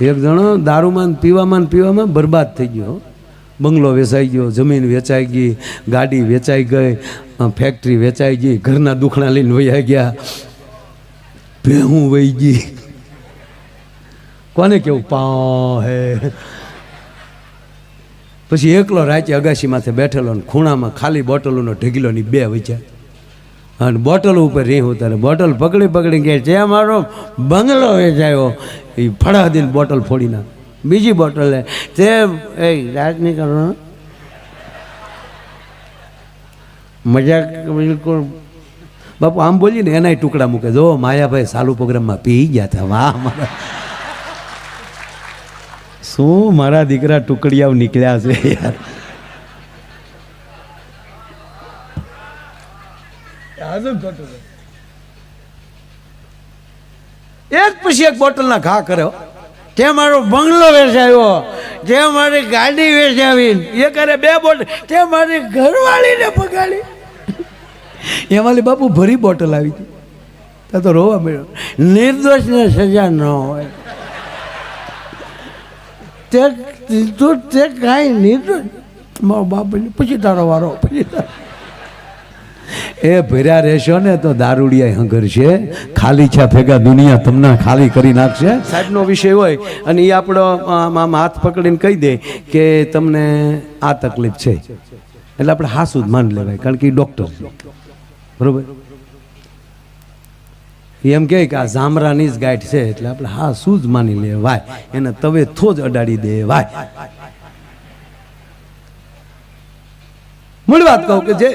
એક જણો દારૂમાં પીવામાં ને પીવામાં બરબાદ થઈ ગયો. બંગલો વેચાઈ ગયો, જમીન વેચાઈ ગઈ, ગાડી વેચાઈ ગઈ ફેક્ટરી વેચાઈ ગઈ, ઘરના દુખણા લઈને વૈયા ગયા. ભેહું વહી ગઈ. કોને કેવું? પા હે. પછી એકલો રાચે અગાશી માથે બેઠેલો ને ખૂણામાં ખાલી બોટલોનો ઢગીલોની બે વચ્યા અને બોટલ ઉપર રેહ ઉતારે. બોટલ પકડી પકડી કે જે મારો બંગલો વેચાયો એ ફળા દિન બોટલ ફોડી ના બીજી બોટલ લે, તે, એ રાજ નહીં કરો. મજાક બિલકુલ. બાપુ, આમ બોલીને એનાય ટુકડા મૂકે. જો, માયાભાઈ સાલુ પ્રોગ્રામમાં પી ગયા હતા. વાહ, મારા. શું મારા દીકરા ટુકડિયાઓ નીકળ્યા છે યાર? એક પછી એક બોટલના ઘા કર્યો. તે મારો બંગલો વેચાયો. તે મારી ગાડી વેચાવી. એ કરે બે બોટલ. તે મારી ઘરવાળીને પગાડી. એમાં બાપુ ભરી બોટલ આવી હતી. તો રોવા મળ્યો. નિર્દોષને સજા ન હોય. તે તું તે કાંઈ નિર્દોષ. મારો બાપ પછી તારો વારો, પછી તારો. એ ભર્યા રહેશો ને તો દારૂડિયા હંગર છે ખાલી છે, ભેગા દુનિયા તમને ખાલી કરી નાખશે. સાહેબનો વિષય હોય, અને એ આપણો આમ હાથ પકડીને કહી દે કે તમને આ તકલીફ છે. એટલે આપણે હાસુ જ માન લેવાય, કારણ કે એ ડૉક્ટર બરોબર? એમ કહે કે આ જામરાની જ ગાંઠ છે, એટલે આપણે હા શું જ માની લેવાય. એને તવે થો જ અડાડી દેવાય. મૂળ વાત કહું કે જે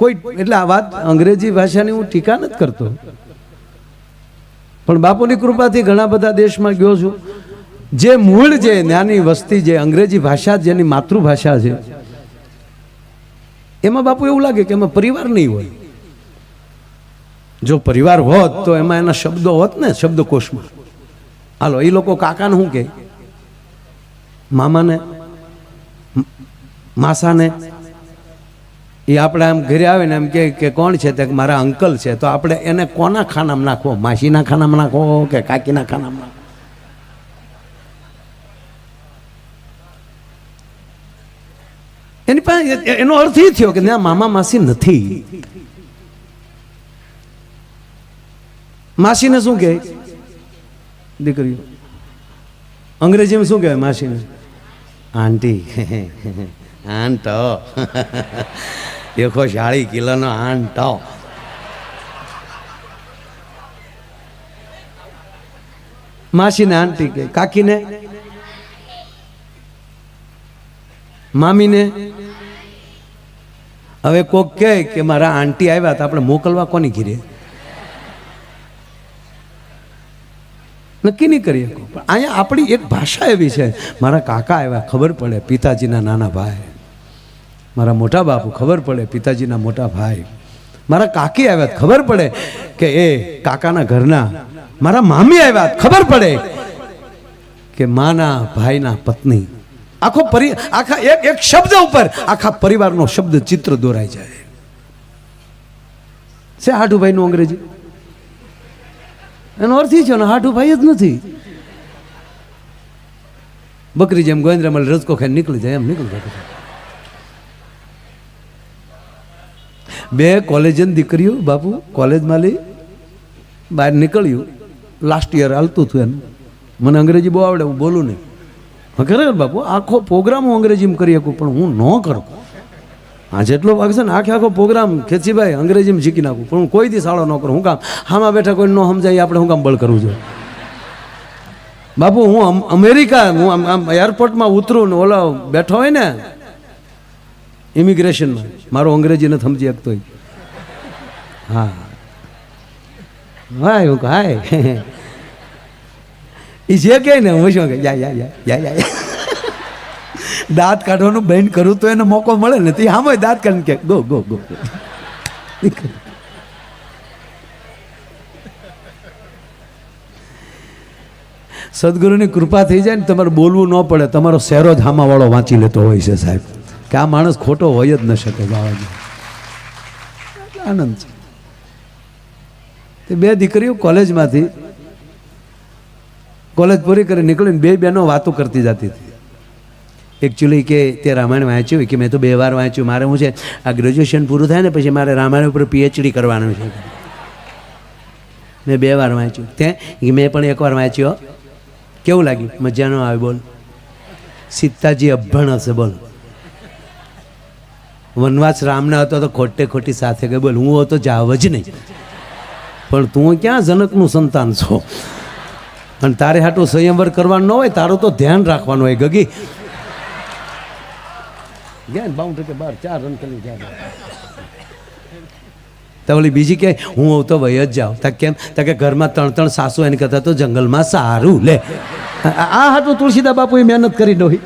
કોઈ એટલે આ વાત અંગ્રેજી ભાષાની હું ટીકા નથી કરતો. પણ બાપુની કૃપાથી ઘણા બધા દેશમાં ગયો છું. જે મૂળ જે નાની વસ્તી જે અંગ્રેજી ભાષા જેની માતૃભાષા છે, એમાં બાપુ એવું લાગે કે એમાં પરિવાર નહીં હોય. જો પરિવાર હોત તો એમાં એના શબ્દો હોત ને, શબ્દકોશમાં. હાલો એ લોકો કાકાને શું કહે? મામાને માસાને એ આપણે આમ ઘરે આવે ને એમ કહે કે કોણ છે? તે મારા અંકલ છે. તો આપણે એને કોના ખાનામાં નાખવો? માસીના ખાનામાં નાખવો કે કાકીના ખાનામાં નાખવો? એની પાસે એનો અર્થ એ થયો કે ના, મામા માસી નથી. માસીને શું કહે? દીકરીઓ, અંગ્રેજીમાં શું કહેવાય માસીને? આંટી. આંટો. એકો શાળી કિલોનો માસી માસીને આંટી કે કાકીને? મામીને? હવે કોક કહે કે મારા આંટી આવ્યા તો આપણે મોકલવા કોની ઘીરે? નક્કી નહીં કરી પણ અહીંયા આપણી એક ભાષા એવી છે. મારા કાકા આવ્યા, ખબર પડે, પિતાજીના નાના ભાઈ. મારા મોટા બાપુ, ખબર પડે, પિતાજીના મોટા ભાઈ. મારા કાકી આવ્યા ખબર પડે કે, એ, કાકાના ઘરના મારા મામી આવ્યા ખબર પડે કે માના ભાઈના પત્ની. આખો આખા એક એક શબ્દ ઉપર આખા પરિવારનો શબ્દ ચિત્ર દોરાઈ જાય. છે હાટુભાઈનું અંગ્રેજી? એનો અર્થ એ છે ને હાઠુભાઈ જ નથી. બકરી જેમ ગોવિંદ્રમલ રજકો ખાઈને નીકળી જાય, એમ નીકળી જાય. બે કોલેજની દીકરીઓ, બાપુ, કોલેજમાં લઈ બહાર નીકળ્યું. લાસ્ટ યર હાલતું હતું એનું. મને અંગ્રેજી બહુ આવડે, હું બોલું નહીં. હા, ખરેખર બાપુ, આખો પ્રોગ્રામ હું અંગ્રેજીમાં કરી શકું, પણ હું ન કરું. હા, જેટલો ભાગ છે ને, આખે આખો પ્રોગ્રામ ખેંચીભાઈ અંગ્રેજીમાં શીખી નાખું. પણ હું કોઈ દી સાળો ન કરું. હું કામ, હામાં બેઠા કોઈ ન સમજાય, આપણે હું કામ બળ કરવું જોઈએ? બાપુ, હું અમેરિકા, હું આમ આમ એરપોર્ટમાં ઉતરું ને ઓલો બેઠો હોય ને ઇમિગ્રેશનમાં મારો અંગ્રેજીને સમજી શકતો હોય. હા. હાય હું હાય. એ જે કહે ને, હું શું યા યા યા યા યા. દાંત કાઢવાનું બંધ કરું તો એને મોકો મળે ને, તે આમ દાંત કાઢીને કે, ગો ગો ગો. સદગુરુની કૃપા થઈ જાય ને, તમારે બોલવું ન પડે. તમારો શહેરો જ હામાવાળો વાંચી લેતો હોય છે, સાહેબ. કે આ માણસ ખોટો હોય જ ન શકે બાવાજી આનંદ છે. તે બે દીકરીઓ કોલેજમાંથી કોલેજ પૂરી કરી નીકળીને બે બહેનો વાતો કરતી જતી હતી. એકચ્યુઅલી કે તે રામાયણ વાંચ્યું કે મેં તો બે વાર વાંચ્યું, મારે હું છે, આ ગ્રેજ્યુએશન પૂરું થાય ને પછી મારે રામાયણ ઉપર પીએચડી કરવાનું છે. મેં બે વાર વાંચ્યું. તે મેં પણ એકવાર વાંચ્યો. કેવું લાગ્યું? મજાનો આવે, બોલ. સીતાજી અભણ હશે, બોલ. વનવાસ રામના હતો તો ખોટે ખોટી સાથે ગઈ બોલ, હું હતો જાવ જ નહીં. પણ તું ક્યાં જનકનું સંતાન છો? અને તારે હાટું સંયમવર કરવાનું ન હોય, તારું તો ધ્યાન રાખવાનું હોય, ગગી. ગયા ને બાઉન્ડ્રી કે બાર, ચાર રન કરી જાય તો ઓલી બીજી કે, હું હોઉં તો વય જ જાઉં. તા કેમ? તા કે ઘરમાં ત્રણ ત્રણ સાસુ એને કહેતા તો જંગલમાં સારું, લે. આ હાટું તુલસીદા બાપુએ મહેનત કરી ડોહી.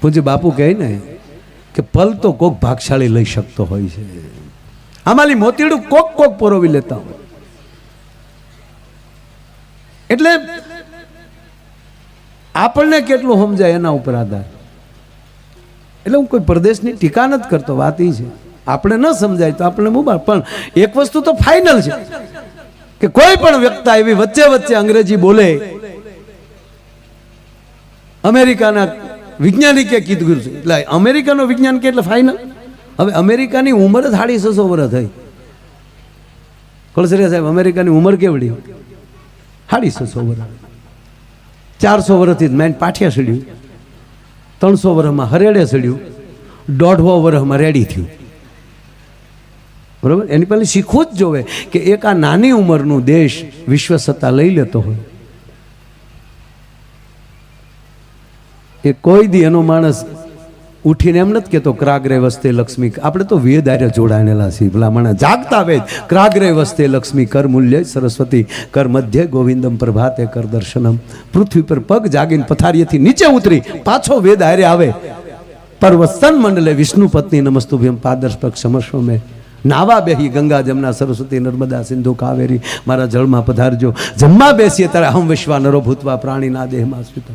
પૂજ્ય બાપુ કહે ને કે પલ તો કોક ભાગશાળી લઈ શકતો હોય છે. આમાંલી મોતીડું કોક કોક પરોવી લેતા હોય. એટલે આપણને કેટલું સમજાય એના ઉપર આધાર. એટલે હું કોઈ પ્રદેશની ટીકા નથી કરતો, વાત એ છે. આપણે ન સમજાય તો આપણે મુબાર પણ એક વસ્તુ તો ફાઇનલ છે. કે કોઈ પણ વ્યક્તિ એવી વચ્ચે વચ્ચે અંગ્રેજી બોલે, અમેરિકાના વૈજ્ઞાનિકે કીધું છે. એટલે અમેરિકાનો વિજ્ઞાન કે એટલે ફાઇનલ હવે અમેરિકાની ઉંમર જ સાડી છસો વર્ષ થઈ. કળસરિયા સાહેબ, અમેરિકાની ઉંમર કેવડી? સાડી છસો વર્ષ. ચારસો વર્ષથી મેન પાઠિયા સડ્યું. ત્રણસો વર્ષમાં હરેડે સડ્યું. દોઢસો વર્ષમાં રેડી થયું. બરાબર? એની પહેલાં શીખવું જ જોવે કે એક આ નાની ઉંમરનું દેશ વિશ્વ સત્તા લઈ લેતો હોય. એ કોઈ દી એનો માણસ ઉઠીને એમ નથી કહેતો, ક્રાગરે વસ્તે લક્ષ્મી આપણે તો વેદ આર્ય જોડાયેલા છીએ. ભલા માણસ જાગતા વેદ ક્રાગરે વસ્તે લક્ષ્મી કર મૂલ્ય સરસ્વતી, કર મધ્ય ગોવિંદમ પ્રભાતે કર દર્શનમ. પૃથ્વી પર પગ જાગીને પથારીએથી નીચે ઉતરી પાછો વેદ આર્ય આવે. પર્વસ્તન મંડલે વિષ્ણુ પત્ની નમસ્તુભ્યમ પાદર્શપક સમસ્વ મેં નાવા બેહી ગંગા જમના સરસ્વતી નર્મદા સિંધુ કાવેરી. મારા જળમાં પધારજો. જમવા બેસીએ ત્યારે હમ વિશ્વા નરો ભૂતવા પ્રાણીના દેહમાં સ્વીતા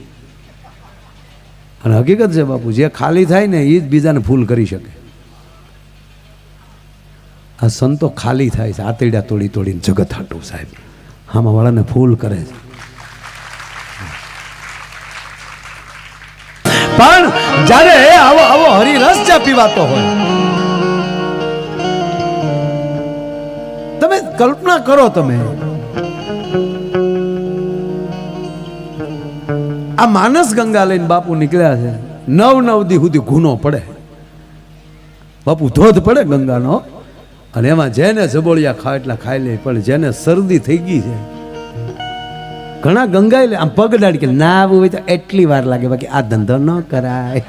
અને હકીકત છે બાપુ, જે ખાલી થાય ને એ જ બીજાને ફૂલ કરી શકે. આ સંતો ખાલી થાય છે, આતરડા તોડી તોડીને જગત હાટું સાહેબ. આમાં વાળાને ફૂલ કરે છે. પણ જ્યારે આવો આવો હરિરસ ચા પીવાતો હોય, તમે કલ્પના કરો તમે આ માનસ ગંગા લઈને બાપુ નીકળ્યા છે. નવ નવ દી સુધી ગુનો પડે. બાપુ ધોધ પડે ગંગાનો. અને એમાં જેને જબોળિયા ખાય એટલા ખાઈ લે, પણ જેને શરદી થઈ ગઈ છે. ઘણા ગંગા લે, આમ પગ દાડી કે, ના આવું હોય તો એટલી વાર લાગે, બાકી આ ધંધો ન કરાય.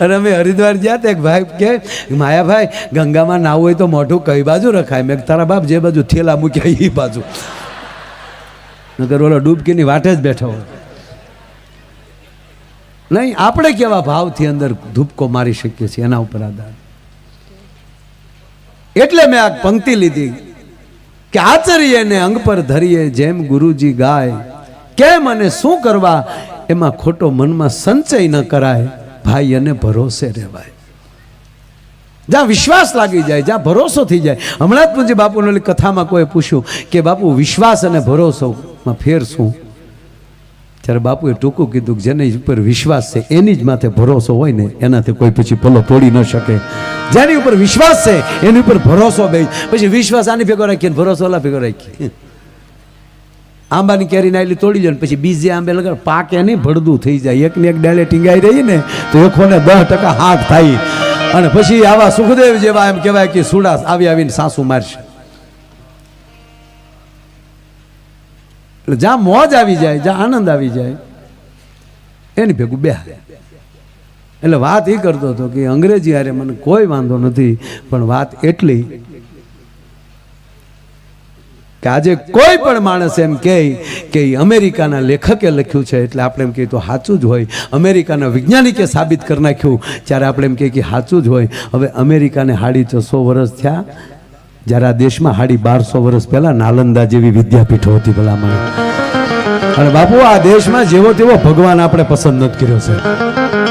અને અમે હરિદ્વાર ગયા હતા એક ભાઈ કે, માયાભાઈ, ગંગામાં નાવું હોય તો મોઢું કઈ બાજુ રખાય? મેં તારા બાપ જે બાજુ થેલા મૂક્યા એ બાજુ. નકર ઓલો ડૂબકીની વાટે જ બેઠો નહીં, આપણે કેવા ભાવથી અંદર ધૂપકો મારી શકીએ છીએ એના ઉપર આધાર. એટલે મેં આ પંક્તિ લીધી કે આચરીએ ને અંગ પર ધરીએ, જેમ ગુરુજી ગાય, કેમ અને શું કરવા? એમાં ખોટો મનમાં સંચય ન કરાય. ભાઈ અને ભરોસે રહેવાય. જ્યાં વિશ્વાસ લાગી જાય, જ્યાં ભરોસો થઈ જાય. હમણાં જ પૂજ્ય બાપુને કથામાં કોઈ પૂછ્યું કે, બાપુ, વિશ્વાસ અને ભરોસોમાં ફેર શું? ત્યારે બાપુએ ટૂંકું કીધું કે, જેની ઉપર વિશ્વાસ છે, એની જ માથે ભરોસો હોય ને, એનાથી કોઈ પછી પલ્લો તોડી ન શકે. જેની ઉપર વિશ્વાસ છે, એની ઉપર ભરોસો બે પછી વિશ્વાસ આની ભેગો રાખીએ ભરોસો ઓલા ભેગો રાખીએ. આંબાની કેરી નાયલી તોડી જાય પછી બીજે આંબે લગાડ. પાકે નહીં, ભડદું થઈ જાય. એકને એક ડાયલે ટીંગાઈ રહી ને તો એકોને દસ ટકા હાથ થાય. અને પછી આવા સુખદેવ જેવા એમ કહેવાય કે સુડા આવી આવીને સાસુ મારશે. એટલે જ્યાં મોજ આવી જાય, જ્યાં આનંદ આવી જાય, એની ભેગું બે એટલે વાત એ કરતો હતો કે અંગ્રેજી હારે મને કોઈ વાંધો નથી, પણ વાત એટલી કે આજે કોઈ પણ માણસ એમ કહે કે અમેરિકાના લેખકે લખ્યું છે, એટલે આપણે એમ કહીએ તો સાચું જ હોય. અમેરિકાના વૈજ્ઞાનિકે સાબિત કરી નાખ્યું. ત્યારે આપણે એમ કહીએ કે સાચું જ હોય. હવે અમેરિકાને હાડી છસો વર્ષ થયા. જ્યારે આ દેશમાં હાડી બારસો વર્ષ પહેલાં નાલંદા જેવી વિદ્યાપીઠો હતી ભલામણ. અને બાપુ, આ દેશમાં જેવો તેવો ભગવાન આપણે પસંદ નથી કર્યો છે.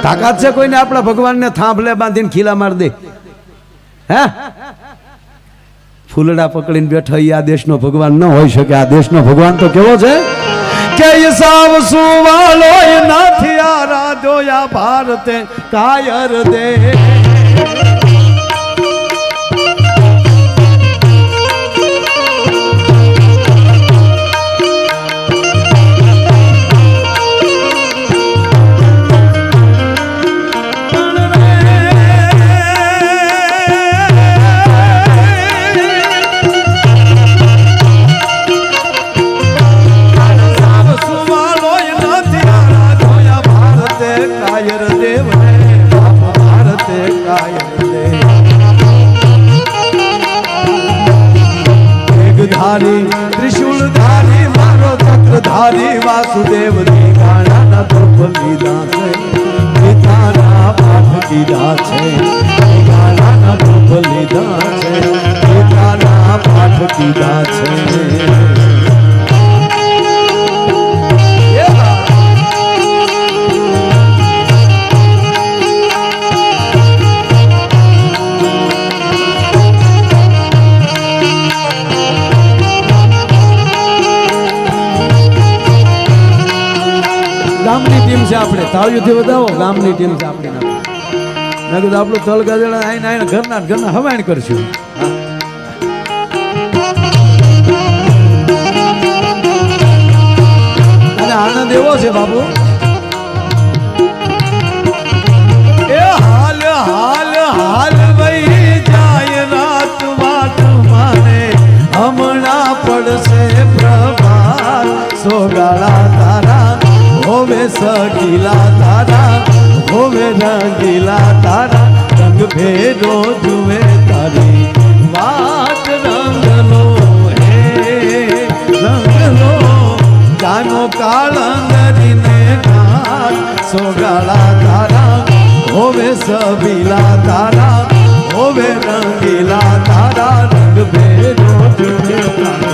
તાકાત છે કોઈને આપણા ભગવાનને થાંભલે બાંધીને ખીલા માર દે. હે? ફૂલડા પકડીને બેઠો એ આ દેશનો ભગવાન ન હોઈ શકે. આ દેશનો ભગવાન તો કેવો છે? કે હિસાબ સુવાલો નથી આરાધ્યો આ ભારતે, કાયર દે. મેઘધારી ત્રિશુલધારી મારો ચક્રધારી વાસુદેવની ગાણાના ધૂપ લીધા છે. ગીતાના પાઠ કીધા છે. ગાણાના ધૂપ લીધા છે. ગીતાના પાઠ કીધા છે. છે આપણે. તાળીઓથી વધાવો, ગામની ટીમ છે આપણી મેં કીધું, આપણું તલ ગજેડા આઈને આઈને ઘરના ઘરના હવાણ કરશું. અને આનંદ એવો છે બાબુ એ હાલ હાલ હાલ વહી જાય રાત વાટ માને. હમણાં પડશે પ્રભાત, સોગાળા હોવે સગીલા તારા, હોવે રંગીલા તારા, રંગ ભેરો જુએ તારી. વાત રંગનો હે રંગનો જાનો કાળંગરીને નાથ સોગાળા તારા. હોવે સબીલા તારા, હોવે રંગીલા તારા, રંગ ભેરો જુએ તારા.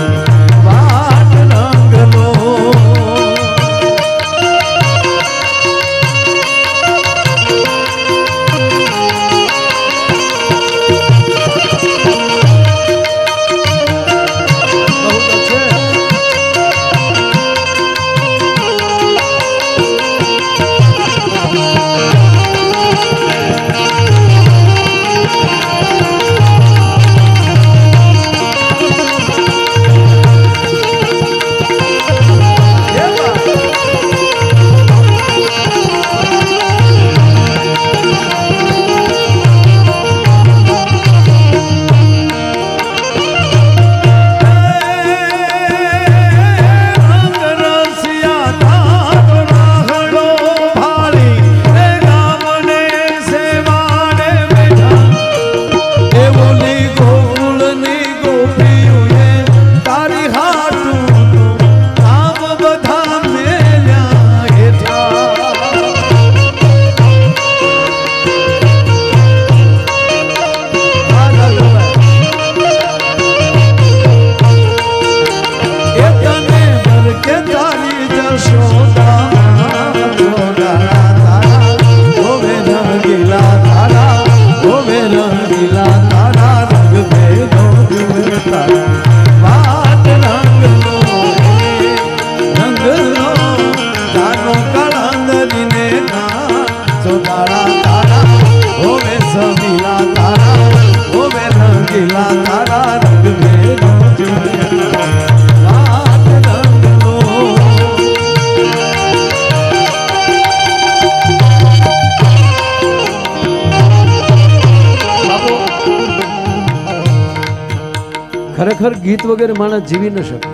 ખરેખર ગીત વગર માણસ જીવી ન શકે.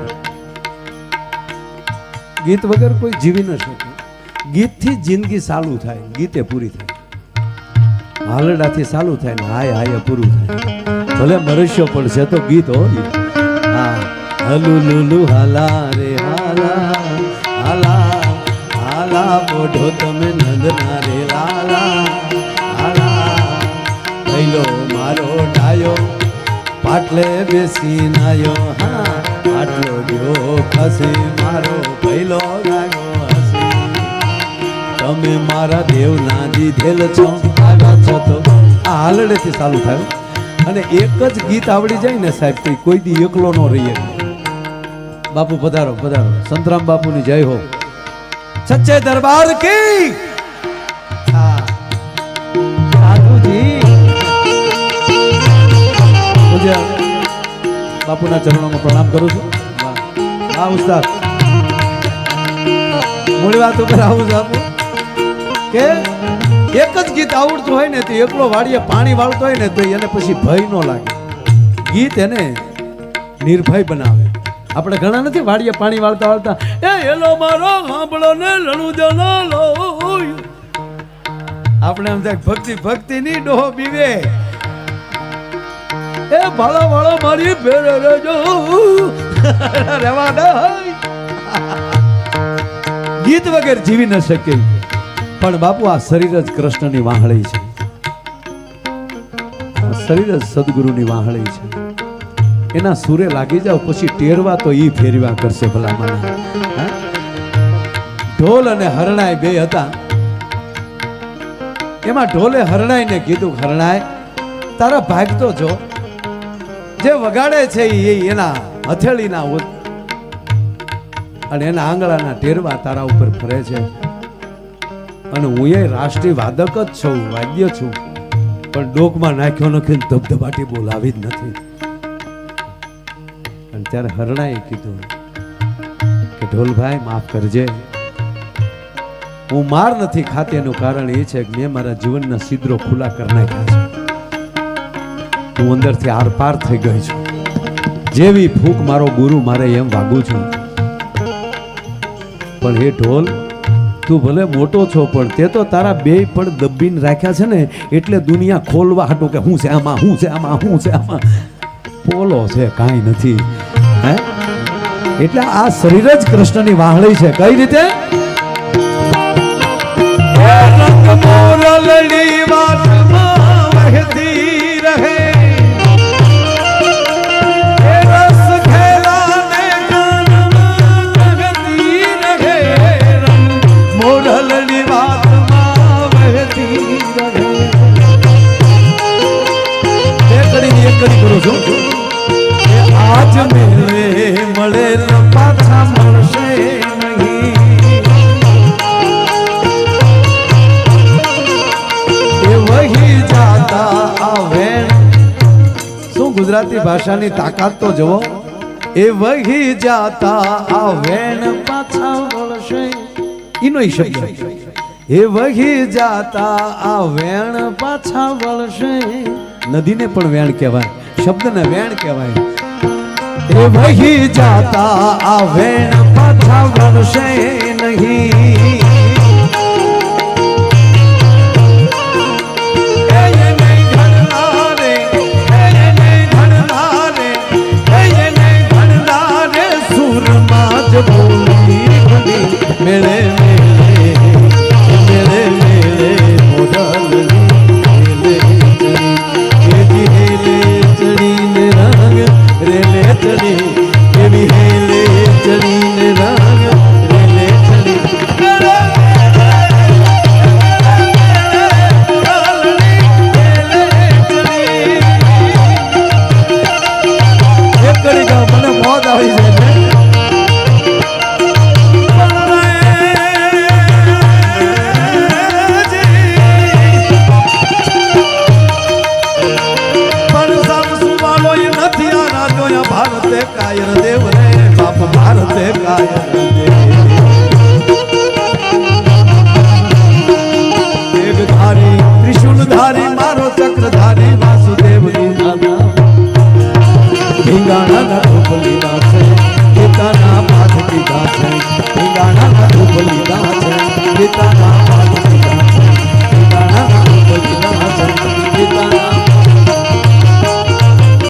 ગીત વગર કોઈ જીવી ન શકે. ગીતથી જિંદગી ચાલુ થાય, ગીતે પૂરી થાય. હાલડાથી ચાલુ થાય ને હાય હાય પૂરું થાય. ભલે મનુષ્ય પણ છે તો ગીત હોય. હા હલુ લુલુ હાલા રે હાલા હાલા હાલા મોઢો તમે નંદના રે પાટલે બેસી નાયો, હા, આટલો ગયો ખસી, મારો પહેલો ગાયો હસી. તમે મારા દેવના દીધેલ છો. આવ્યા છો તો આ હાલડેથી ચાલુ થયું. અને એક જ ગીત આવડી જાય ને સાહેબ, તો કોઈ દી એકલો ન રહીએ. બાપુ પધારો પધારો. સંતરામ બાપુની જય હો. સચ્ચે દરબાર કી પૂજ્ય બાપુના ચરણોમાં પ્રણામ કરું છું. હા ઉસ્તાદ. મૂળ વાત ઉપર આવું છું કે એક જ ગીત આવડતું હોય ને તો એકલો વાડીએ પાણી વાળતો હોય ને તો એને પછી ભય ન લાગે. ગીત એને નિર્ભય બનાવે. આપણે ઘણા નથી વાડીએ પાણી વાળતા વાળતા, એ એલો મારો સાંભળો ને લણું જનો લો આપણે એમ થાય, ભક્તિ ભક્તિ ની ડોહો બીવે. એ ભાળો ભાળો મારી ભેરે રેજો રેવા ન ગીત વગર જીવી ન શકે. પણ બાપુ, આ શરીર જ કૃષ્ણની વાહળી છે. શરીર જ સદગુરુની વાહળી છે. એના સૂરે લાગી જાવ પછી ટેરવા તો ઈ ફેરવા કરશે ભલા મને ઢોલ અને હરણાય બે હતા. એમાં ઢોલે હરણાઈને કીધું હરણાય તારા ભાગતો જો. જે વગાડે છે એ એના હથેળીના અને એના આંગળાના ટેરવા તારા ઉપર ફરે છે. અને હું એ રાષ્ટ્રીય વાદક જ છું, વાદ્ય છું. પણ ડોકમાં નાખ્યો નથી ધબધબાટી બોલાવી જ નથી. અને ત્યારે હરણાએ કીધું કે ઢોલભાઈ, માફ કરજે. હું માર નથી ખાતી, એનું કારણ એ છે કે મેં મારા જીવનના સિદ્રો ખુલ્લા કરી નાખ્યા છે. હું અંદરથી આરપાર થઈ ગઈ છું. જેવી ફૂંક મારો ગુરુ મારે એમ વાગું છું. પણ હે ઢોલ, તું ભલે મોટો છો, પણ તે તો તારા બે પણ દબીને રાખ્યા છે ને, એટલે દુનિયા ખોલવા હાટું કે હું છે આમાં, હું છે આમાં, હું છે આમાં. પોલો છે, કાંઈ નથી. હે? એટલે આ શરીર જ કૃષ્ણની વાહળી છે. કઈ રીતે? રંગ મોરલડી વાતમાં કરું છું આજ મેળે મળે પાછા મળશે શું ગુજરાતી ભાષાની તાકાત તો જુઓ. એ વહી જાતા આ વેણ પાછા વળશે ઈ શબ્દ. એ વહી જાતા આ વેણ પાછા વળશે નદીને પણ વેણ કહેવાય. શબ્દને વેણ કહેવાય. એ વહી જાતા આવેણ પાછા વળશે નહીં.